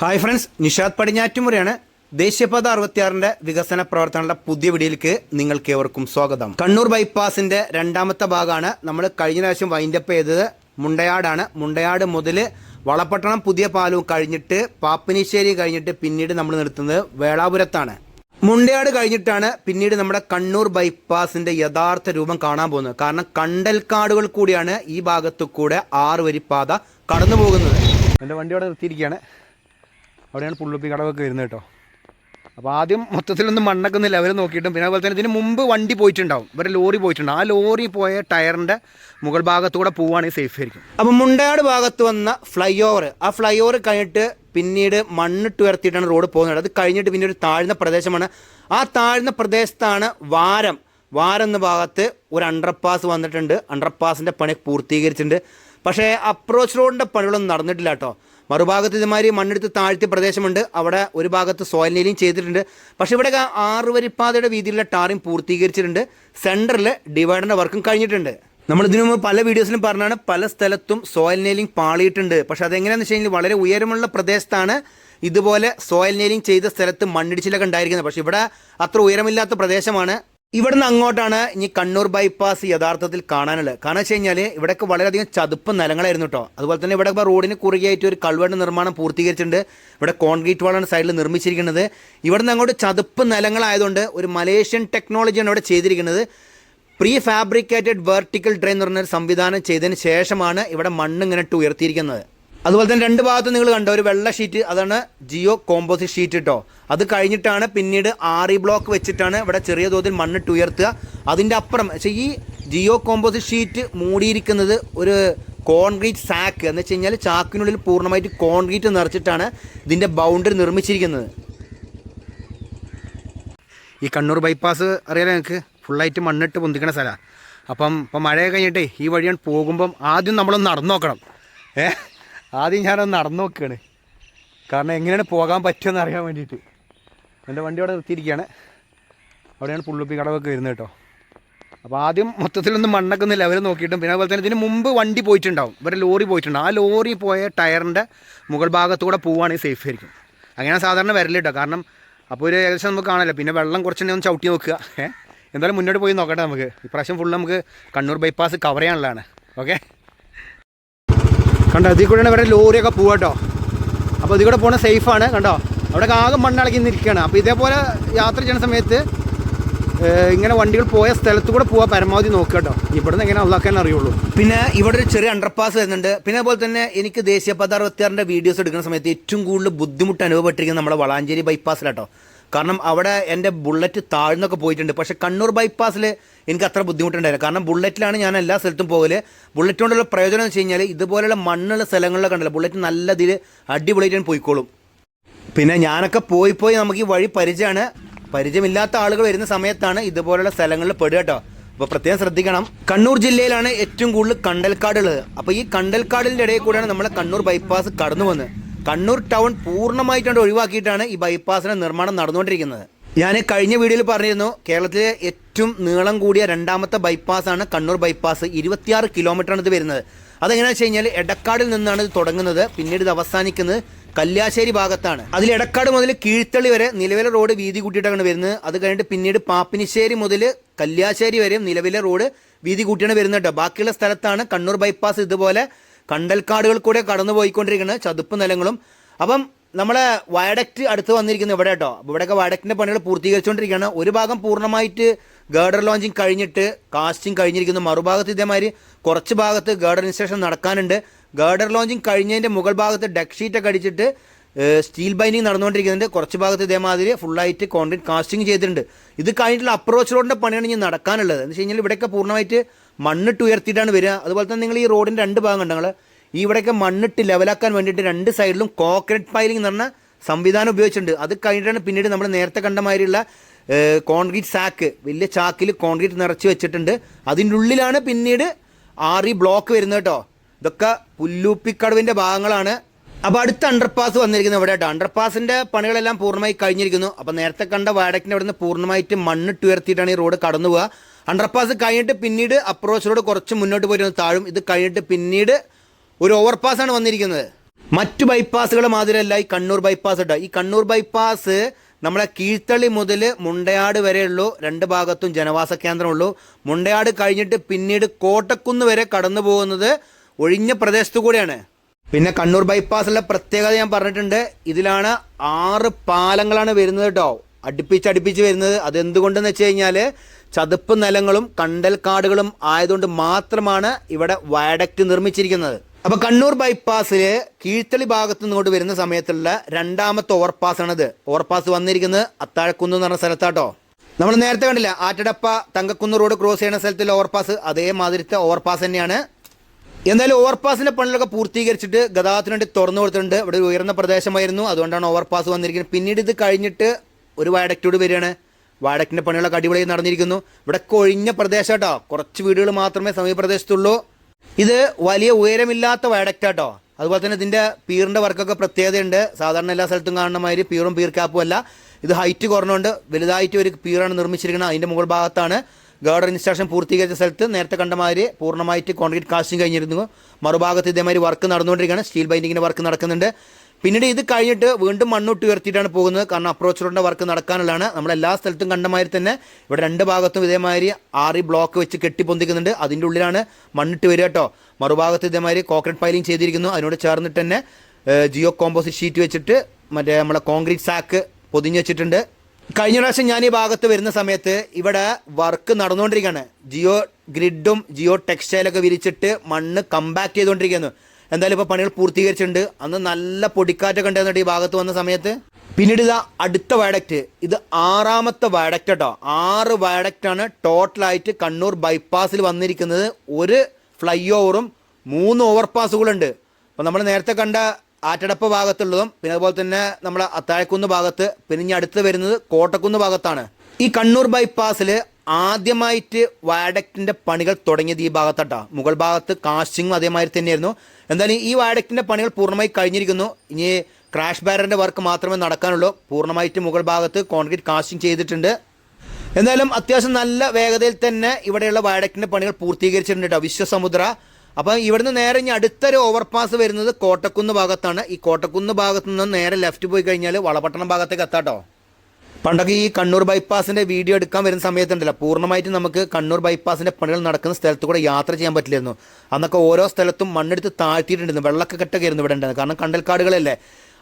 Hi friends Nishad പടിഞ്ഞാറ്റുമുറയാണ് ദേശീയപാത അറുപത്തിയാറിന്റെ വികസന പ്രവർത്തനങ്ങളുടെ പുതിയ വീഡിയോയിലേക്ക് നിങ്ങൾക്ക് ഏവർക്കും സ്വാഗതം. കണ്ണൂർ ബൈപ്പാസിന്റെ രണ്ടാമത്തെ ഭാഗമാണ് നമ്മൾ കഴിഞ്ഞ പ്രാവശ്യം വൈൻഡപ്പ് ചെയ്തത്. മുണ്ടയാടാണ്. മുണ്ടയാട് മുതൽ വളപട്ടണം പുതിയ പാലവും കഴിഞ്ഞിട്ട് പാപ്പനിശ്ശേരി കഴിഞ്ഞിട്ട് പിന്നീട് നമ്മൾ നിർത്തുന്നത് വേളാപുരത്താണ്. മുണ്ടയാട് കഴിഞ്ഞിട്ടാണ് പിന്നീട് നമ്മുടെ കണ്ണൂർ ബൈപ്പാസിന്റെ യഥാർത്ഥ രൂപം കാണാൻ പോകുന്നത്. കാരണം കണ്ടൽക്കാടുകൾ കൂടിയാണ് ഈ ഭാഗത്തു കൂടെ ആറ് വരി പാത കടന്നു പോകുന്നത് എന്റെ വണ്ടിയോടെ നിർത്തിയിരിക്കുകയാണ്. അവിടെയാണ് പുള്ളുപ്പി കടവൊക്കെ വരുന്നത് കേട്ടോ. അപ്പോൾ ആദ്യം മൊത്തത്തിലൊന്നും മണ്ണൊക്കെ ലെവൽ നോക്കിയിട്ടും പിന്നെ അതുപോലെ തന്നെ ഇതിന് മുമ്പ് വണ്ടി പോയിട്ടുണ്ടാവും. ഇവരെ ലോറി പോയിട്ടുണ്ടാവും ആ ലോറി പോയ ടയറിന്റെ മുകൾ ഭാഗത്തൂടെ പോവുകയാണെങ്കിൽ സേഫ് ആയിരിക്കും. അപ്പോൾ മുണ്ടയാട് ഭാഗത്ത് വന്ന ഫ്ലൈ ഓവർ ആ ഫ്ലൈ ഓവർ കഴിഞ്ഞിട്ട് പിന്നീട് മണ്ണിട്ട് ഉയർത്തിയിട്ടാണ് റോഡ് പോകുന്നത്. അത് കഴിഞ്ഞിട്ട് പിന്നെ ഒരു താഴ്ന്ന പ്രദേശമാണ്. ആ താഴ്ന്ന പ്രദേശത്താണ് വാരം. വാരം എന്ന ഭാഗത്ത് ഒരു അണ്ടർപാസ് വന്നിട്ടുണ്ട്. അണ്ടർപാസിന്റെ പണി പൂർത്തീകരിച്ചിട്ടുണ്ട്. പക്ഷേ അപ്രോച്ച് റോഡിന്റെ പണികളൊന്നും നടന്നിട്ടില്ല കേട്ടോ. മറുഭാഗത്ത് ഇതുമാതിരി മണ്ണെടുത്ത് താഴ്ത്തിയ പ്രദേശമുണ്ട്. അവിടെ ഒരു ഭാഗത്ത് സോയിൽ നീലിയും ചെയ്തിട്ടുണ്ട്. പക്ഷേ ഇവിടെ ആറ് വരിപ്പാതയുടെ വീതിയിലുള്ള ടാറിങ് പൂർത്തീകരിച്ചിട്ടുണ്ട്. സെന്ററിൽ ഡിവൈഡറിന്റെ വർക്കും കഴിഞ്ഞിട്ടുണ്ട്. നമ്മൾ ഇതിനു മുമ്പ് പല വീഡിയോസിലും പറഞ്ഞാണ് പല സ്ഥലത്തും സോയിൽ നെയിലിംഗ് പാളിയിട്ടുണ്ട്. പക്ഷെ അതെങ്ങനെയാണെന്ന് വെച്ച് കഴിഞ്ഞാൽ വളരെ ഉയരമുള്ള പ്രദേശത്താണ് ഇതുപോലെ സോയിൽ നെയിലിംഗ് ചെയ്ത സ്ഥലത്ത് മണ്ണിടിച്ചിലൊക്കെ ഉണ്ടായിരിക്കുന്നത്. പക്ഷേ ഇവിടെ അത്ര ഉയരമില്ലാത്ത പ്രദേശമാണ്. ഇവിടുന്ന് അങ്ങോട്ടാണ് ഇനി കണ്ണൂർ ബൈപ്പാസ് യഥാർത്ഥത്തിൽ കാണാനുള്ളത്. കാരണം വെച്ച് കഴിഞ്ഞാൽ ഇവിടെയൊക്കെ വളരെയധികം ചതുപ്പ് നിലങ്ങളായിരുന്നു കേട്ടോ അതുപോലെ തന്നെ ഇവിടെ ഇപ്പോൾ റോഡിന് കുറുകിയായിട്ട് ഒരു കൾവേട് നിർമ്മാണം പൂർത്തീകരിച്ചിട്ടുണ്ട്. ഇവിടെ കോൺക്രീറ്റ് വാളാണ് സൈഡിൽ നിർമ്മിച്ചിരിക്കുന്നത്. ഇവിടുന്ന് അങ്ങോട്ട് ചതുപ്പ് നിലങ്ങളായതുകൊണ്ട് ഒരു മലേഷ്യൻ ടെക്നോളജിയാണ് ഇവിടെ ചെയ്തിരിക്കുന്നത്. പ്രീ ഫാബ്രിക്കേറ്റഡ് വെർട്ടിക്കൽ ഡ്രെയിൻ എന്ന് പറഞ്ഞൊരു സംവിധാനം ചെയ്തതിന് ശേഷമാണ് ഇവിടെ മണ്ണ് ഇങ്ങനെ ഇട്ട് ഉയർത്തിയിരിക്കുന്നത്. അതുപോലെ തന്നെ രണ്ട് ഭാഗത്ത് നിങ്ങൾ കണ്ട ഒരു വെള്ള ഷീറ്റ് അതാണ് ജിയോ കോമ്പോസിറ്റ് ഷീറ്റ് കേട്ടോ അത് കഴിഞ്ഞിട്ടാണ് പിന്നീട് ആറി ബ്ലോക്ക് വെച്ചിട്ടാണ് ഇവിടെ ചെറിയ തോതിൽ മണ്ണിട്ട് ഉയർത്തുക അതിന്റെ അപ്പുറം പക്ഷേ ഈ ജിയോ കോമ്പോസിറ്റ് ഷീറ്റ് മൂടിയിരിക്കുന്നത് ഒരു കോൺക്രീറ്റ് സാക്ക് എന്ന് വെച്ച് കഴിഞ്ഞാൽ ചാക്കിനുള്ളിൽ പൂർണമായിട്ട് കോൺക്രീറ്റ് നിറച്ചിട്ടാണ് ഇതിന്റെ ബൗണ്ടറി നിർമ്മിച്ചിരിക്കുന്നത്. ഈ കണ്ണൂർ ബൈപ്പാസ് അറിയാലോ നിങ്ങൾക്ക്? ഫുള്ളായിട്ട് മണ്ണിട്ട് പൊന്തിക്കണ സ്ഥലമാണ് അപ്പം ഇപ്പം മഴ കഴിഞ്ഞിട്ടേ ഈ വഴിയാണ് പോകുമ്പം ആദ്യം നമ്മളൊന്ന് നടന്നു നോക്കണം ഏ? ആദ്യം ഞാനൊന്ന് നടന്നു നോക്കുകയാണ് കാരണം എങ്ങനെയാണ് പോകാൻ പറ്റുമെന്ന് അറിയാൻ വേണ്ടിയിട്ട്. എന്റെ വണ്ടി അവിടെ നിർത്തിയിരിക്കുകയാണ്. അവിടെയാണ് പുള്ളുപ്പി കടവൊക്കെ വരുന്നത് കേട്ടോ. അപ്പോൾ ആദ്യം മൊത്തത്തിലൊന്ന് മണ്ണൊക്കെ ഒന്ന് ലെവൽ നോക്കിയിട്ടും പിന്നെ അതുപോലെ തന്നെ ഇതിന് മുമ്പ് വണ്ടി പോയിട്ടുണ്ടാവും. ഇവരെ ലോറി പോയിട്ടുണ്ടാവും ആ ലോറി പോയ ടയറിന്റെ മുകൾ ഭാഗത്തൂടെ പോവുകയാണെങ്കിൽ സേഫ് ആയിരിക്കും. അങ്ങനെയാണ് സാധാരണ വരൽ കേട്ടോ. കാരണം അപ്പോൾ ഒരു ഏകദേശം നമുക്ക് കാണാമല്ലോ. പിന്നെ വെള്ളം കുറച്ചുണ്ടെങ്കിൽ ഒന്ന് ചവിട്ടി നോക്കുക. ഏഹ് എന്തായാലും മുന്നോട്ട് പോയി നോക്കട്ടെ നമുക്ക്. ഇപ്രാവശ്യം ഫുൾ നമുക്ക് കണ്ണൂർ ബൈപ്പാസ് കവർ ചെയ്യാനുള്ളതാണ്. ഓക്കെ കണ്ടോ ഇതിൽ കൂടെയാണ് ഇവരുടെ ലോറിയൊക്കെ പോവാ കേട്ടോ. അപ്പോൾ ഇതിൽ കൂടെ പോകണ സേഫാണ് കണ്ടോ. അവിടെ ആകെ മണ്ണിളകി നിൽക്കുകയാണ്. അപ്പോൾ ഇതേപോലെ യാത്ര ചെയ്യുന്ന സമയത്ത് ഇങ്ങനെ വണ്ടികൾ പോയ സ്ഥലത്ത് കൂടെ പോവാൻ പരമാവധി നോക്കുക കേട്ടോ. ഇവിടുന്ന് എങ്ങനെ ഉള്ളാക്കാൻ അറിയുള്ളൂ. പിന്നെ ഇവിടെ ഒരു ചെറിയ അണ്ടർപാസ് വരുന്നുണ്ട്. പിന്നെ അതുപോലെ തന്നെ എനിക്ക് ദേശീയപാത അറുപത്തിയാറിന്റെ വീഡിയോസ് എടുക്കുന്ന സമയത്ത് ഏറ്റവും കൂടുതൽ ബുദ്ധിമുട്ട് അനുഭവപ്പെട്ടിരിക്കുന്നത് നമ്മുടെ വളാഞ്ചേരി ബൈപ്പാസിലാട്ടോ കാരണം അവിടെ എന്റെ ബുള്ളറ്റ് താഴ്ന്നൊക്കെ പോയിട്ടുണ്ട്. പക്ഷേ കണ്ണൂർ ബൈപ്പാസിൽ എനിക്ക് അത്ര ബുദ്ധിമുട്ടുണ്ടായില്ല. കാരണം ബുള്ളറ്റിലാണ് ഞാൻ എല്ലാ സ്ഥലത്തും പോകൽ. ബുള്ളറ്റ് കൊണ്ടുള്ള പ്രയോജനം എന്ന് വെച്ച് കഴിഞ്ഞാൽ ഇതുപോലെയുള്ള മണ്ണുള്ള സ്ഥലങ്ങളിലൊക്കെ ഉണ്ടല്ലോ ബുള്ളറ്റ് നല്ല ഇതിൽ അടിപൊളിയായിട്ട് പോയിക്കോളും. പിന്നെ ഞാനൊക്കെ പോയി പോയി നമുക്ക് ഈ വഴി പരിചയമാണ്. പരിചയമില്ലാത്ത ആളുകൾ വരുന്ന സമയത്താണ് ഇതുപോലെയുള്ള സ്ഥലങ്ങളിൽ പെടുക കേട്ടോ. അപ്പോൾ പ്രത്യേകം ശ്രദ്ധിക്കണം. കണ്ണൂർ ജില്ലയിലാണ് ഏറ്റവും കൂടുതൽ കണ്ടൽക്കാടുള്ളത്. അപ്പോൾ ഈ കണ്ടൽക്കാടിന്റെ ഇടയിൽ കൂടെയാണ് നമ്മളെ കണ്ണൂർ ബൈപ്പാസ് കടന്നു വന്നത്. കണ്ണൂർ ടൗൺ പൂർണമായിട്ടാണ് ഒഴിവാക്കിയിട്ടാണ് ഈ ബൈപ്പാസിന്റെ നിർമ്മാണം നടന്നുകൊണ്ടിരിക്കുന്നത്. ഞാൻ കഴിഞ്ഞ വീഡിയോയിൽ പറഞ്ഞിരുന്നു കേരളത്തിലെ ഏറ്റവും നീളം കൂടിയ രണ്ടാമത്തെ ബൈപ്പാസാണ് കണ്ണൂർ ബൈപ്പാസ് ഇരുപത്തിയാറ് കിലോമീറ്ററാണ് ഇത് വരുന്നത്. അതെങ്ങനെയാണെന്ന് വെച്ച് കഴിഞ്ഞാൽ എടക്കാടിൽ നിന്നാണ് ഇത് തുടങ്ങുന്നത്. പിന്നീട് ഇത് അവസാനിക്കുന്നത് കല്യാശ്ശേരി ഭാഗത്താണ്. അതിൽ എടക്കാട് മുതൽ കീഴ്ത്തള്ളി വരെ നിലവിലെ റോഡ് വീതി കൂട്ടിയിട്ടാണ് വരുന്നത്. അത് കഴിഞ്ഞിട്ട് പിന്നീട് പാപ്പിനിശ്ശേരി മുതൽ കല്യാശ്ശേരി വരെയും നിലവിലെ റോഡ് വീതി കൂട്ടിയാണ് വരുന്നത് കേട്ടോ. ബാക്കിയുള്ള സ്ഥലത്താണ് കണ്ണൂർ ബൈപ്പാസ് ഇതുപോലെ കണ്ടൽക്കാടുകൾ കൂടെ കടന്നു പോയിക്കൊണ്ടിരിക്കുന്നത് ചതുപ്പ് നിലങ്ങളും. അപ്പം നമ്മളെ വയഡക്റ്റ് അടുത്ത് വന്നിരിക്കുന്നത് ഇവിടെ കേട്ടോ. അപ്പോൾ ഇവിടെയൊക്കെ വയഡക്റ്റിന്റെ പണികൾ പൂർത്തീകരിച്ചുകൊണ്ടിരിക്കുകയാണ്. ഒരു ഭാഗം പൂർണമായിട്ട് ഗേഡർ ലോഞ്ചിങ് കഴിഞ്ഞിട്ട് കാസ്റ്റിംഗ് കഴിഞ്ഞിരിക്കുന്നു. മറുഭാഗത്ത് ഇതേമാതിരി കുറച്ച് ഭാഗത്ത് ഗേഡർ ഇൻസ്റ്റേഷൻ നടക്കാനുണ്ട്. ഗേഡർ ലോഞ്ചിങ് കഴിഞ്ഞതിന്റെ മുകൾ ഭാഗത്ത് ഡെക്ക് ഷീറ്റൊക്കെ അടിച്ചിട്ട് സ്റ്റീൽ ബൈനിങ് നടന്നുകൊണ്ടിരിക്കുന്നുണ്ട്. കുറച്ച് ഭാഗത്ത് ഇതേമാതിരി ഫുള്ളായിട്ട് കോൺക്രീറ്റ് കാസ്റ്റിംഗ് ചെയ്തിട്ടുണ്ട്. ഇത് കഴിഞ്ഞിട്ടുള്ള അപ്രോച്ച് റോഡിന്റെ പണിയാണ് ഇനി നടക്കാനുള്ളത്. എന്ന് വെച്ച് കഴിഞ്ഞാൽ ഇവിടെയൊക്കെ പൂർണമായിട്ട് മണ്ണിട്ട് ഉയർത്തിയിട്ടാണ് വരിക. അതുപോലെ തന്നെ നിങ്ങൾ ഈ റോഡിന്റെ രണ്ട് ഭാഗം ഉണ്ടെങ്കിൽ ഇവിടെയൊക്കെ മണ്ണിട്ട് ലെവലാക്കാൻ വേണ്ടിയിട്ട് രണ്ട് സൈഡിലും കോൺക്രീറ്റ് പൈലിംഗ് എന്ന് സംവിധാനം ഉപയോഗിച്ചിട്ടുണ്ട്. അത് കഴിഞ്ഞിട്ടാണ് പിന്നീട് നമ്മൾ നേരത്തെ കണ്ടമാതിരിയുള്ള കോൺക്രീറ്റ് സാക്ക് വലിയ ചാക്കിൽ കോൺക്രീറ്റ് നിറച്ച് വെച്ചിട്ടുണ്ട്. അതിന്റെ ഉള്ളിലാണ് പിന്നീട് ആറി ബ്ലോക്ക് വരുന്നത് കേട്ടോ. ഇതൊക്കെ പുല്ലൂപ്പിക്കടവിന്റെ ഭാഗങ്ങളാണ്. അപ്പോൾ അടുത്ത അണ്ടർപാസ് വന്നിരിക്കുന്നത് ഇവിടെ കേട്ടോ അണ്ടർപാസിന്റെ പണികളെല്ലാം പൂർണമായി കഴിഞ്ഞിരിക്കുന്നു. അപ്പോൾ നേരത്തെ കണ്ട വാടക്കിന്റെ അവിടെ നിന്ന് പൂർണമായിട്ട് മണ്ണിട്ട് ഉയർത്തിയിട്ടാണ് ഈ റോഡ് കടന്നു പോവുക. അണ്ടർപാസ് കഴിഞ്ഞിട്ട് പിന്നീട് അപ്രോച്ച് റോഡ് കുറച്ച് മുന്നോട്ട് പോയിട്ട് താഴും. ഇത് കഴിഞ്ഞിട്ട് പിന്നീട് ഒരു ഓവർപാസ് ആണ് വന്നിരിക്കുന്നത്. മറ്റു ബൈപ്പാസുകൾ മാതിരിയല്ല ഈ കണ്ണൂർ ബൈപ്പാസ് കേട്ടോ ഈ കണ്ണൂർ ബൈപ്പാസ് നമ്മളെ കീഴ്ത്തള്ളി മുതൽ മുണ്ടയാട് വരെയുള്ളൂ. രണ്ട് ഭാഗത്തും ജനവാസ കേന്ദ്രമുള്ളൂ. മുണ്ടയാട് കഴിഞ്ഞിട്ട് പിന്നീട് കോട്ടക്കുന്ന് വരെ കടന്നു പോകുന്നത് ഒഴിഞ്ഞ പ്രദേശത്തു കൂടെയാണ്. പിന്നെ കണ്ണൂർ ബൈപ്പാസിലെ പ്രത്യേകത ഞാൻ പറഞ്ഞിട്ടുണ്ട്. ഇതിലാണ് ആറ് പാലങ്ങളാണ് വരുന്നത് കേട്ടോ അടുപ്പിച്ച് അടുപ്പിച്ച് വരുന്നത്. അതെന്തുകൊണ്ടെന്ന് വെച്ച് കഴിഞ്ഞാൽ ചതുപ്പ് നിലങ്ങളും കണ്ടൽ കാടുകളും ആയതുകൊണ്ട് മാത്രമാണ് ഇവിടെ വയഡക്റ്റ് നിർമ്മിച്ചിരിക്കുന്നത്. അപ്പൊ കണ്ണൂർ ബൈപ്പാസിൽ കീഴ്ത്തളി ഭാഗത്ത് നിന്നോട്ട് വരുന്ന സമയത്തുള്ള രണ്ടാമത്തെ ഓവർപാസ് ആണിത് ഓവർപാസ് വന്നിരിക്കുന്നത് അത്താഴക്കുന്ന് എന്ന് പറഞ്ഞ സ്ഥലത്താട്ടോ. നമ്മൾ നേരത്തെ കണ്ടില്ല ആറ്റടപ്പ തങ്കക്കുന്ന് റോഡ് ക്രോസ് ചെയ്യുന്ന സ്ഥലത്തുള്ള ഓവർപാസ് അതേമാതിരത്തെ ഓവർപാസ് തന്നെയാണ്. എന്തായാലും ഓവർപാസിന്റെ പണികളൊക്കെ പൂർത്തീകരിച്ചിട്ട് ഗതാഗതത്തിന് വേണ്ടി തുറന്നു കൊടുത്തിട്ടുണ്ട്. ഇവിടെ ഒരു ഉയർന്ന പ്രദേശമായിരുന്നു. അതുകൊണ്ടാണ് ഓവർപാസ് വന്നിരിക്കുന്നത്. പിന്നീട് ഇത് കഴിഞ്ഞിട്ട് ഒരു വയഡക്റ്റോട് വരികയാണ്. വയഡക്റ്റിന്റെ പണികളൊക്കെ അടിപൊളിയായി നടന്നിരിക്കുന്നു. ഇവിടെ കൊഴിഞ്ഞ പ്രദേശം കേട്ടോ. കുറച്ച് വീടുകൾ മാത്രമേ സമീപ പ്രദേശത്തുള്ളൂ ഇത് വലിയ ഉയരമില്ലാത്ത വയഡക്റ്റ് കേട്ടോ അതുപോലെ തന്നെ ഇതിന്റെ പീറിന്റെ വർക്കൊക്കെ പ്രത്യേകതയുണ്ട്. സാധാരണ എല്ലാ സ്ഥലത്തും കാണുന്ന മാതിരി പീറും പീർ ക്യാപ്പും അല്ല. ഇത് ഹൈറ്റ് കുറഞ്ഞുകൊണ്ട് വലുതായിട്ട് ഒരു പീറാണ് നിർമ്മിച്ചിരിക്കുന്നത്. അതിന്റെ മുകൾ ഭാഗത്താണ് ഗാർഡർ ഇൻസ്റ്റാളേഷൻ പൂർത്തീകരിച്ച സ്ഥലത്ത് നേരത്തെ കണ്ട മാതിരി പൂർണമായിട്ട് കോൺക്രീറ്റ് കാസ്റ്റിംഗ് കഴിഞ്ഞിരുന്നു. മറുഭാഗത്ത് ഇതേമാതിരി വർക്ക് നടന്നുകൊണ്ടിരിക്കുകയാണ്. സ്റ്റീൽ ബൈൻഡിങ്ങിന്റെ വർക്ക് നടക്കുന്നുണ്ട്. പിന്നീട് ഇത് കഴിഞ്ഞിട്ട് വീണ്ടും മണ്ണൊട്ട് ഉയർത്തിയിട്ടാണ് പോകുന്നത്. കാരണം അപ്രോച്ച് റോഡിന്റെ വർക്ക് നടക്കാനുള്ളതാണ്. നമ്മൾ എല്ലാ സ്ഥലത്തും കണ്ടമാതിരി തന്നെ ഇവിടെ രണ്ട് ഭാഗത്തും ഇതേമാതിരി ആറി ബ്ലോക്ക് വെച്ച് കെട്ടിപ്പൊന്തിക്കുന്നുണ്ട്. അതിന്റെ ഉള്ളിലാണ് മണ്ണിട്ട് വരിക കേട്ടോ. മറുഭാഗത്ത് ഇതേമാതിരി കോൺക്രീറ്റ് പൈലിംഗ് ചെയ്തിരിക്കുന്നു. അതിനോട് ചേർന്നിട്ട് തന്നെ ജിയോ കോമ്പോസിറ്റ് ഷീറ്റ് വെച്ചിട്ട് മറ്റേ നമ്മളെ കോൺക്രീറ്റ് സാക്ക് പൊതിഞ്ഞ് വെച്ചിട്ടുണ്ട്. കഴിഞ്ഞ പ്രാവശ്യം ഞാൻ ഈ ഭാഗത്ത് വരുന്ന സമയത്ത് ഇവിടെ വർക്ക് നടന്നുകൊണ്ടിരിക്കുകയാണ്. ജിയോ ഗ്രിഡും ജിയോ ടെക്സ്റ്റൈലൊക്കെ വിരിച്ചിട്ട് മണ്ണ് കമ്പാക്ട് ചെയ്തുകൊണ്ടിരിക്കുകയാണ്. എന്തായാലും ഇപ്പോൾ പണികൾ പൂർത്തീകരിച്ചിട്ടുണ്ട്. അന്ന് നല്ല പൊടിക്കാറ്റൊക്കെ ഉണ്ടായിരുന്നു ഈ ഭാഗത്ത് വന്ന സമയത്ത്. പിന്നീട് ഇതാ അടുത്ത വയഡക്റ്റ് ഇത് ആറാമത്തെ വയഡക്റ്റ് കേട്ടോ ആറ് വയഡക്റ്റാണ് ടോട്ടലായിട്ട് കണ്ണൂർ ബൈപ്പാസിൽ വന്നിരിക്കുന്നത്. ഒരു ഫ്ലൈ ഓവറും മൂന്ന് ഓവർപാസുകളുണ്ട് അപ്പോൾ നമ്മൾ നേരത്തെ കണ്ട ആറ്റടപ്പ് ഭാഗത്തുള്ളതും പിന്നെ അതുപോലെ തന്നെ നമ്മളെ അത്താഴക്കുന്ന് ഭാഗത്ത് പിന്നെ ഇനി അടുത്ത് വരുന്നത് കോട്ടക്കുന്ന് ഭാഗത്താണ്. ഈ കണ്ണൂർ ബൈപ്പാസിൽ ആദ്യമായിട്ട് വയഡക്റ്റിന്റെ പണികൾ തുടങ്ങിയത് ഈ ഭാഗത്താട്ടാ. മുകൾ ഭാഗത്ത് കാസ്റ്റിംഗും അതേമാതിരി തന്നെയായിരുന്നു. എന്തായാലും ഈ വയഡക്റ്റിന്റെ പണികൾ പൂർണമായി കഴിഞ്ഞിരിക്കുന്നു. ഇനി ക്രാഷ് ബാരറിന്റെ വർക്ക് മാത്രമേ നടക്കാനുള്ളൂ. പൂർണമായിട്ട് മുകൾ ഭാഗത്ത് കോൺക്രീറ്റ് കാസ്റ്റിംഗ് ചെയ്തിട്ടുണ്ട്. എന്തായാലും അത്യാവശ്യം നല്ല വേഗതയിൽ തന്നെ ഇവിടെയുള്ള വയഡക്റ്റിന്റെ പണികൾ പൂർത്തീകരിച്ചിട്ടുണ്ട് കേട്ടോ വിശ്വസമുദ്ര. അപ്പം ഇവിടുന്ന് നേരെ ഇനി അടുത്തൊരു ഓവർപാസ് വരുന്നത് കോട്ടക്കുന്ന് ഭാഗത്താണ്. ഈ കോട്ടക്കുന്ന് ഭാഗത്ത് നിന്ന് നേരെ ലെഫ്റ്റ് പോയി കഴിഞ്ഞാൽ വളപട്ടണം ഭാഗത്തേക്ക് എത്താട്ടോ. പണ്ടൊക്കെ ഈ കണ്ണൂർ ബൈപ്പാസിന്റെ വീഡിയോ എടുക്കാൻ വരുന്ന സമയത്തുണ്ടല്ലോ. പൂർണമായിട്ടും നമുക്ക് കണ്ണൂർ ബൈപ്പാസിന്റെ പണികൾ നടക്കുന്ന സ്ഥലത്ത് കൂടെ യാത്ര ചെയ്യാൻ പറ്റില്ലായിരുന്നു. അന്നൊക്കെ ഓരോ സ്ഥലത്തും മണ്ണെടുത്ത് താഴ്ത്തിയിട്ടുണ്ടായിരുന്നു. വെള്ളക്ക കെട്ടൊക്കെ ആയിരുന്നു ഇവിടെ ഉണ്ടായിരുന്നത്. കാരണം കണ്ടൽക്കാടുകളല്ലേ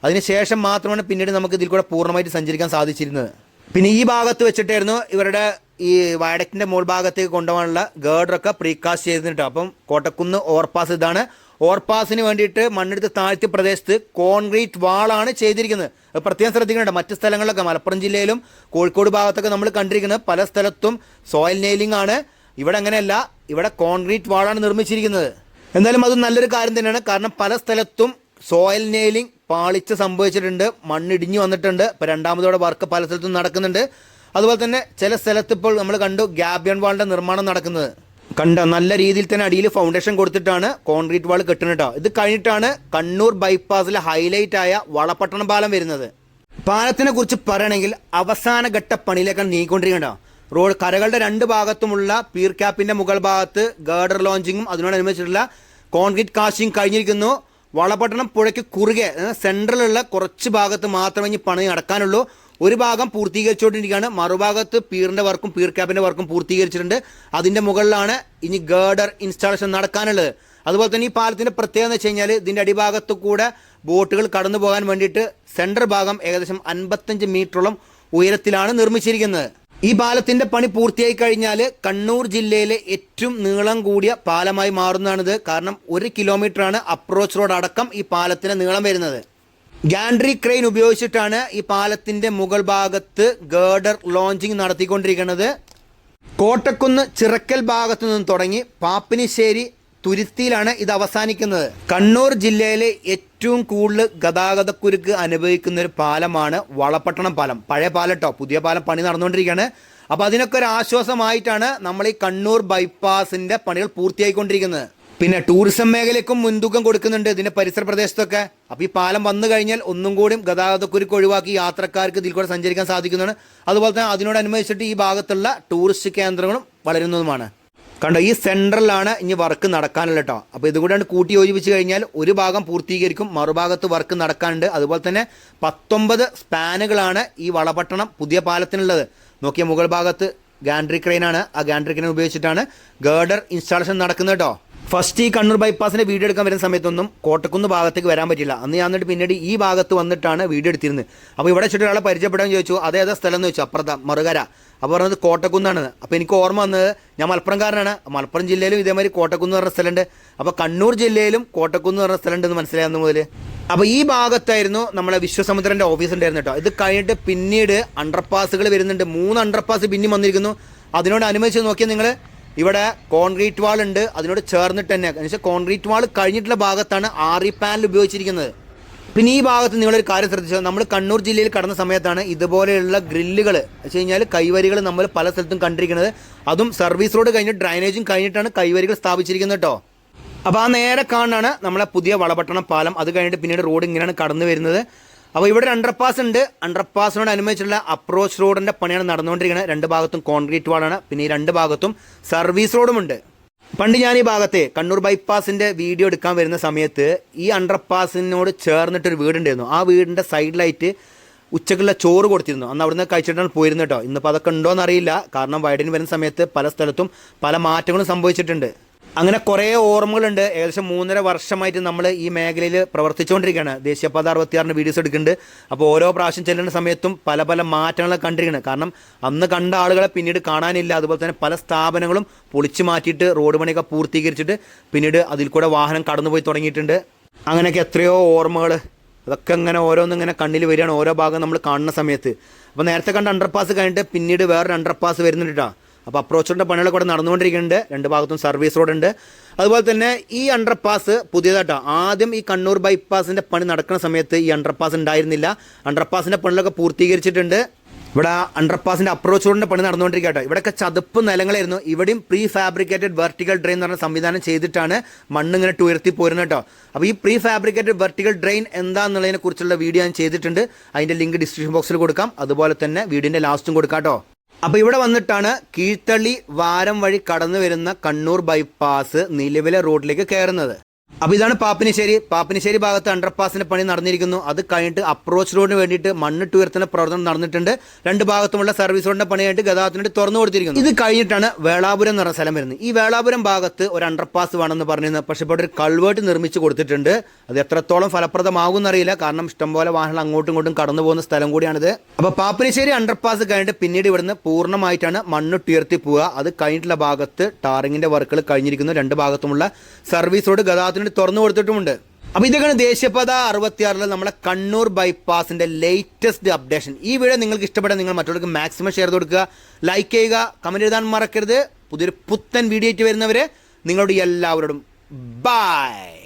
അതിനുശേഷം മാത്രമാണ് പിന്നീട് നമുക്ക് ഇതിൽ കൂടെ പൂർണമായിട്ട് സഞ്ചരിക്കാൻ സാധിച്ചിരുന്നത്. പിന്നെ ഈ ഭാഗത്ത് വെച്ചിട്ടായിരുന്നു ഇവരുടെ ഈ വയഡക്റ്റിന്റെ മുകൾ ഭാഗത്തേക്ക് കൊണ്ടുപോകാനുള്ള ഗേർഡറൊക്കെ പ്രീകാസ്റ്റ് ചെയ്തിട്ടുണ്ട് അപ്പം കോട്ടക്കുന്ന് ഓവർപാസ് ഇതാണ്. ഓവർപാസിന് വേണ്ടിയിട്ട് മണ്ണെടുത്ത് താഴ്ത്തിയ പ്രദേശത്ത് കോൺക്രീറ്റ് വാളാണ് ചെയ്തിരിക്കുന്നത്. പ്രത്യേകം ശ്രദ്ധിക്കുന്നുണ്ട് മറ്റ് സ്ഥലങ്ങളിലൊക്കെ മലപ്പുറം ജില്ലയിലും കോഴിക്കോട് ഭാഗത്തൊക്കെ നമ്മൾ കണ്ടിരിക്കുന്നത് പല സ്ഥലത്തും സോയിൽ നെയിലിംഗ് ആണ്. ഇവിടെ അങ്ങനെയല്ല ഇവിടെ കോൺക്രീറ്റ് വാളാണ് നിർമ്മിച്ചിരിക്കുന്നത്. എന്തായാലും അത് നല്ലൊരു കാര്യം തന്നെയാണ്. കാരണം പല സ്ഥലത്തും സോയിൽ നെയിലിംഗ് പാളിച്ച സംഭവിച്ചിട്ടുണ്ട്. മണ്ണിടിഞ്ഞു വന്നിട്ടുണ്ട്. ഇപ്പോൾ രണ്ടാമതോടെ വർക്ക് പല സ്ഥലത്തും നടക്കുന്നുണ്ട്. അതുപോലെ തന്നെ ചില സ്ഥലത്ത് ഇപ്പോൾ നമ്മൾ കണ്ടു ഗ്യാബിയൺ വാളിന്റെ നിർമ്മാണം നടക്കുന്നത്. കണ്ട? നല്ല രീതിയിൽ തന്നെ അടിയിൽ ഫൗണ്ടേഷൻ കൊടുത്തിട്ടാണ് കോൺക്രീറ്റ് വാൾ കെട്ടുന്നത് കേട്ടോ ഇത് കഴിഞ്ഞിട്ടാണ് കണ്ണൂർ ബൈപ്പാസിലെ ഹൈലൈറ്റ് ആയ വളപട്ടണം പാലം വരുന്നത്. പാലത്തിനെ കുറിച്ച് പറയണമെങ്കിൽ അവസാന ഘട്ട പണിയിലേക്കാണ് നീങ്ങിക്കൊണ്ടിരിക്കേണ്ട റോഡ് കരകളുടെ രണ്ട് ഭാഗത്തുമുള്ള പീർ ക്യാപ്പിന്റെ മുകൾ ഭാഗത്ത് ഗേർഡർ ലോഞ്ചിങ്ങും അതിനോടനുബന്ധിച്ചിട്ടുള്ള കോൺക്രീറ്റ് കാസ്റ്റിംഗ് കഴിഞ്ഞിരിക്കുന്നു. വളപട്ടണം പുഴയ്ക്ക് കുറുകെ സെൻട്രലുള്ള കുറച്ച് ഭാഗത്ത് മാത്രമേ ഇനി പണി നടക്കാനുള്ളൂ. ഒരു ഭാഗം പൂർത്തീകരിച്ചുകൊണ്ടിരിക്കുകയാണ്. മറുഭാഗത്ത് പീറിന്റെ വർക്കും പീർ ക്യാബിന്റെ വർക്കും പൂർത്തീകരിച്ചിട്ടുണ്ട്. അതിന്റെ മുകളിലാണ് ഇനി ഗേർഡർ ഇൻസ്റ്റാളേഷൻ നടക്കാനുള്ളത്. അതുപോലെ തന്നെ ഈ പാലത്തിന്റെ പ്രത്യേകത എന്ന് വെച്ച് കഴിഞ്ഞാൽ ഇതിന്റെ അടിഭാഗത്ത് കൂടെ ബോട്ടുകൾ കടന്നു പോകാൻ വേണ്ടിയിട്ട് സെൻട്രൽ ഭാഗം ഏകദേശം അൻപത്തഞ്ച് മീറ്ററോളം ഉയരത്തിലാണ് നിർമ്മിച്ചിരിക്കുന്നത്. ഈ പാലത്തിന്റെ പണി പൂർത്തിയായി കഴിഞ്ഞാൽ കണ്ണൂർ ജില്ലയിലെ ഏറ്റവും നീളം കൂടിയ പാലമായി മാറുന്നതാണിത്. കാരണം ഒരു കിലോമീറ്ററാണ് അപ്രോച്ച് റോഡ് അടക്കം ഈ പാലത്തിന് നീളം വരുന്നത്. ഗാൻഡ്രി ക്രെയിൻ ഉപയോഗിച്ചിട്ടാണ് ഈ പാലത്തിന്റെ മുകൾ ഭാഗത്ത് ഗേർഡർ ലോഞ്ചിങ് നടത്തിക്കൊണ്ടിരിക്കുന്നത്. കോട്ടക്കുന്ന് ചിറക്കൽ ഭാഗത്തു നിന്ന് തുടങ്ങി പാപ്പിനിശ്ശേരി തുരുത്തിയിലാണ് ഇത് അവസാനിക്കുന്നത്. കണ്ണൂർ ജില്ലയിലെ ഏറ്റവും കൂടുതൽ ഗതാഗതക്കുരുക്ക് അനുഭവിക്കുന്ന ഒരു പാലമാണ് വളപട്ടണം പാലം. പഴയ പാലട്ടോ പുതിയ പാലം പണി നടന്നുകൊണ്ടിരിക്കുകയാണ്. അപ്പോൾ അതിനൊക്കെ ഒരു ആശ്വാസമായിട്ടാണ് നമ്മൾ ഈ കണ്ണൂർ ബൈപ്പാസിന്റെ പണികൾ പൂർത്തിയായിക്കൊണ്ടിരിക്കുന്നത്. പിന്നെ ടൂറിസം മേഖലയ്ക്കും മുൻതൂക്കം കൊടുക്കുന്നുണ്ട് ഇതിന്റെ പരിസര പ്രദേശത്തൊക്കെ. അപ്പോൾ ഈ പാലം വന്നു കഴിഞ്ഞാൽ ഒന്നും കൂടി ഗതാഗതക്കുരുക്ക് ഒഴിവാക്കി യാത്രക്കാർക്ക് ഇതിൽ കൂടെ സഞ്ചരിക്കാൻ സാധിക്കുന്നതാണ്. അതുപോലെ തന്നെ അതിനോടനുബന്ധിച്ചിട്ട് ഈ ഭാഗത്തുള്ള ടൂറിസ്റ്റ് കേന്ദ്രങ്ങളും വളരുന്നതുമാണ്. കണ്ടോ ഈ സെൻട്രലാണ് ഇനി വർക്ക് നടക്കാനുള്ള കേട്ടോ അപ്പോൾ ഇതുകൂടെ കൂട്ടി യോജിപ്പിച്ച് കഴിഞ്ഞാൽ ഒരു ഭാഗം പൂർത്തീകരിക്കും മറുഭാഗത്ത് വർക്ക് നടക്കാനുണ്ട്. അതുപോലെ തന്നെ പത്തൊമ്പത് സ്പാനുകളാണ് ഈ വളപട്ടണം പുതിയ പാലത്തിനുള്ളത്. നോക്കിയ മുകൾ ഭാഗത്ത് ഗാൻഡ്രി ക്രെയിനാണ് ആ ഗാൻഡ്രി ക്രെയിൻ ഉപയോഗിച്ചിട്ടാണ് ഗേർഡർ ഇൻസ്റ്റാളേഷൻ നടക്കുന്നത് കേട്ടോ ഫസ്റ്റ് ഈ കണ്ണൂർ ബൈപ്പാസിന്റെ വീഡിയോ എടുക്കാൻ വരുന്ന സമയത്തൊന്നും കോട്ടക്കുന്ന് ഭാഗത്തേക്ക് വരാൻ പറ്റില്ല. അന്ന് ഞാൻ എന്നിട്ട് പിന്നീട് ഈ ഭാഗത്ത് വന്നിട്ടാണ് വീഡിയോ എടുത്തിരുന്നത്. അപ്പോൾ ഇവിടെ വെച്ചിട്ട് ഒരാളെ പരിചയപ്പെടാൻ ചോദിച്ചു. അതേ സ്ഥലം എന്ന് ചോദിച്ചു. അപ്പുറത്ത മറുകര. അപ്പോൾ പറഞ്ഞത് കോട്ടക്കുന്നാണ്. അപ്പോൾ എനിക്ക് ഓർമ്മ വന്നത് ഞാൻ മലപ്പുറംകാരനാണ്. മലപ്പുറം ജില്ലയിലും ഇതേമാതിരി കോട്ടക്കുന്ന് പറഞ്ഞ സ്ഥലമുണ്ട്. അപ്പോൾ കണ്ണൂർ ജില്ലയിലും കോട്ടക്കുന്ന് പറഞ്ഞ സ്ഥലമുണ്ടെന്ന് മനസ്സിലായിരുന്നു മുതൽ അപ്പോൾ ഈ ഭാഗത്തായിരുന്നു നമ്മളെ വിശ്വസമുദ്രന്റെ ഓഫീസ് ഉണ്ടായിരുന്നു കേട്ടോ ഇത് കഴിഞ്ഞിട്ട് പിന്നീട് അണ്ടർപാസുകൾ വരുന്നുണ്ട്. മൂന്ന് അണ്ടർപാസ് പിന്നെയും വന്നിരിക്കുന്നു. അതിനോട് അനുബന്ധിച്ച് നോക്കിയാൽ നിങ്ങൾ ഇവിടെ കോൺക്രീറ്റ് വാൾ ഉണ്ട്. അതിനോട് ചേർന്നിട്ട് തന്നെ. എന്ന് വെച്ചാൽ കോൺക്രീറ്റ് വാൾ കഴിഞ്ഞിട്ടുള്ള ഭാഗത്താണ് ആറി പാനൽ ഉപയോഗിച്ചിരിക്കുന്നത്. പിന്നെ ഈ ഭാഗത്ത് നിങ്ങളൊരു കാര്യം ശ്രദ്ധിച്ചോ? നമ്മൾ കണ്ണൂർ ജില്ലയിൽ കടന്ന സമയത്താണ് ഇതുപോലെയുള്ള ഗ്രില്ലുകൾ വെച്ച് കഴിഞ്ഞാൽ കൈവരികൾ നമ്മൾ പല സ്ഥലത്തും കണ്ടിരിക്കുന്നത്. അതും സർവീസ് റോഡ് കഴിഞ്ഞ് ഡ്രൈനേജും കഴിഞ്ഞിട്ടാണ് കൈവരികൾ സ്ഥാപിച്ചിരിക്കുന്നത് കേട്ടോ. അപ്പോൾ ആ നേരെ കാണാണ് നമ്മളെ പുതിയ വളപട്ടണം പാലം. അത് കഴിഞ്ഞിട്ട് പിന്നീട് റോഡ് ഇങ്ങനെയാണ് കടന്നു വരുന്നത്. അപ്പോൾ ഇവിടെ അണ്ടർപാസ് ഉണ്ട്. അണ്ടർപാസിനോട് അനുബന്ധിച്ചുള്ള അപ്രോച്ച് റോഡിന്റെ പണിയാണ് നടന്നുകൊണ്ടിരിക്കുന്നത്. രണ്ട് ഭാഗത്തും കോൺക്രീറ്റ് വാളാണ് പിന്നെ ഈ രണ്ട് ഭാഗത്തും സർവീസ് റോഡുമുണ്ട് പണ്ട് ഞാൻ ഈ ഭാഗത്തെ കണ്ണൂർ ബൈപ്പാസിന്റെ വീഡിയോ എടുക്കാൻ വരുന്ന സമയത്ത് ഈ അണ്ടർപാസിനോട് ചേർന്നിട്ടൊരു വീടുണ്ടായിരുന്നു. ആ വീടിന്റെ സൈഡിലായിട്ട് ഉച്ചക്കുള്ള ചോറ് കൊടുത്തിരുന്നു. അന്ന് അവിടുന്ന് കഴിച്ചിട്ടാണ് പോയിരുന്നു കേട്ടോ. ഇന്നിപ്പോൾ അതൊക്കെ ഉണ്ടോയെന്നറിയില്ല കാരണം വൈഡിന് വരുന്ന സമയത്ത് പല സ്ഥലത്തും പല മാറ്റങ്ങളും സംഭവിച്ചിട്ടുണ്ട്. അങ്ങനെ കുറേ ഓർമ്മകളുണ്ട്. ഏകദേശം മൂന്നര വർഷമായിട്ട് നമ്മൾ ഈ മേഖലയിൽ പ്രവർത്തിച്ചുകൊണ്ടിരിക്കുകയാണ്. ദേശീയപാത അറുപത്തിയാറിന് വീഡിയോസ് എടുക്കുന്നുണ്ട്. അപ്പോൾ ഓരോ പ്രാവശ്യം ചെല്ലുന്ന സമയത്തും പല പല മാറ്റങ്ങളൊക്കെ കണ്ടിരിക്കുന്നത് കാരണം അന്ന് കണ്ട ആളുകളെ പിന്നീട് കാണാനില്ല. അതുപോലെ തന്നെ പല സ്ഥാപനങ്ങളും പൊളിച്ചു മാറ്റിയിട്ട് റോഡ് പണിയൊക്കെ പൂർത്തീകരിച്ചിട്ട് പിന്നീട് അതിൽ കൂടെ വാഹനം കടന്നുപോയി തുടങ്ങിയിട്ടുണ്ട്. അങ്ങനെയൊക്കെ എത്രയോ ഓർമ്മകൾ. അതൊക്കെ ഇങ്ങനെ ഓരോന്നും ഇങ്ങനെ കണ്ണിൽ വരികയാണ്. ഓരോ ഭാഗം നമ്മൾ കാണുന്ന സമയത്ത്. അപ്പോൾ നേരത്തെ കണ്ട അണ്ടർപാസ് കഴിഞ്ഞിട്ട് പിന്നീട് വേറൊരു അണ്ടർപാസ് വരുന്നുണ്ട് കേട്ടോ. അപ്പോൾ അപ്രോച്ച് റോഡിന്റെ പണികളൊക്കെ ഇവിടെ നടന്നുകൊണ്ടിരിക്കുന്നുണ്ട്. രണ്ട് ഭാഗത്തും സർവീസ് റോഡ് ഉണ്ട്. അതുപോലെ തന്നെ ഈ അണ്ടർപാസ് പുതിയതായിട്ടോ. ആദ്യം ഈ കണ്ണൂർ ബൈപ്പാസിന്റെ പണി നടക്കുന്ന സമയത്ത് ഈ അണ്ടർപാസ് ഉണ്ടായിരുന്നില്ല. അണ്ടർപാസിന്റെ പണികളൊക്കെ പൂർത്തീകരിച്ചിട്ടുണ്ട്. ഇവിടെ അണ്ടർപാസിന്റെ അപ്രോച്ച് റോഡിന്റെ പണി നടന്നുകൊണ്ടിരിക്കട്ടോ കേട്ടോ ഇവിടെയൊക്കെ ചതുപ്പ് നിലങ്ങളായിരുന്നു. ഇവിടെയും പ്രീ ഫാബ്രിക്കേറ്റഡ് വെർട്ടിക്കൽ ഡ്രെയിൻ എന്ന് പറഞ്ഞ സംവിധാനം ചെയ്തിട്ടാണ് മണ്ണ് ഇങ്ങനെ ഉയർത്തി പോരുന്നത് കേട്ടോ. അപ്പോൾ ഈ പ്രീ ഫാബ്രിക്കേറ്റഡ് വെർട്ടിക്കൽ ഡ്രെയിൻ എന്താണെന്നുള്ളതിനെ കുറിച്ചുള്ള വീഡിയോ ഞാൻ ചെയ്തിട്ടുണ്ട്. അതിന്റെ ലിങ്ക് ഡിസ്ക്രിപ്ഷൻ ബോക്സിൽ കൊടുക്കാം. അതുപോലെ തന്നെ വീഡിയോന്റെ ലാസ്റ്റും കൊടുക്കാം കേട്ടോ. അപ്പോൾ ഇവിടെ വന്നിട്ടാണ് കീഴ്ത്തള്ളി വാരം വഴി കടന്നു വരുന്ന കണ്ണൂർ ബൈപ്പാസ് നിലവിലെ റോഡിലേക്ക് കയറുന്നത്. അപ്പോൾ ഇതാണ് പാപ്പിനിശ്ശേരി. പാപ്പിനിശ്ശേരി ഭാഗത്ത് അണ്ടർപാസിന്റെ പണി നടന്നിരിക്കുന്നു. അത് കഴിഞ്ഞിട്ട് അപ്രോച്ച് റോഡിന് വേണ്ടിയിട്ട് മണ്ണിട്ട് ഉയർത്തുന്ന പ്രവർത്തനം നടന്നിട്ടുണ്ട്. രണ്ട് ഭാഗത്തുമുള്ള സർവീസ് റോഡിന്റെ പണിയായിട്ട് ഗതാഗതത്തിന് വേണ്ടി തുറന്നു കൊടുത്തിരിക്കുന്നു. ഇത് കഴിഞ്ഞിട്ടാണ് വേളാപുരം എന്ന് പറഞ്ഞ സ്ഥലം വരുന്നത്. ഈ വേളാപുരം ഭാഗത്ത് ഒരു അണ്ടർപാസ് വേണമെന്ന് പറഞ്ഞിരുന്നു. പക്ഷെ ഇപ്പോൾ ഒരു കൾവേർട്ട് നിർമ്മിച്ച് കൊടുത്തിട്ടുണ്ട്. അത് എത്രത്തോളം ഫലപ്രദമാകും എന്നറിയില്ല കാരണം ഇഷ്ടംപോലെ വാഹനങ്ങൾ അങ്ങോട്ടും ഇങ്ങോട്ടും കടന്നു പോകുന്ന സ്ഥലം കൂടിയാണിത്. അപ്പോൾ പാപ്പിനിശ്ശേരി അണ്ടർപാസ് കഴിഞ്ഞിട്ട് പിന്നീട് ഇവിടുന്ന് പൂർണമായിട്ടാണ് മണ്ണ് ഉയർത്തി പോവുക. അത് കഴിഞ്ഞിട്ടുള്ള ഭാഗത്ത് ടാറിങ്ങിന്റെ വർക്കുകൾ കഴിഞ്ഞിരിക്കുന്നു. രണ്ട് ഭാഗത്തുമുള്ള സർവീസ് റോഡ് ഗതാഗതത്തിന് വേണ്ടി തുറന്നു കൊടുത്തിട്ടുമുണ്ട്. അപ്പോൾ ഇതൊക്കെയാണ് ദേശീയപാത അറുപത്തിയാറിൽ നമ്മുടെ കണ്ണൂർ ബൈപ്പാസിന്റെ ലേറ്റസ്റ്റ് അപ്ഡേഷൻ ഈ വീഡിയോ നിങ്ങൾക്ക് ഇഷ്ടപ്പെട്ടാൽ നിങ്ങൾ മറ്റുള്ളവർക്ക് മാക്സിമം ഷെയർ കൊടുക്കുക ലൈക്ക് ചെയ്യുക കമന്റ് എഴുതാൻ മറക്കരുത്. പുതിയൊരു പുത്തൻ വീഡിയോ ആയിട്ട് വരുന്നവരെ നിങ്ങളോട് എല്ലാവരോടും ബൈ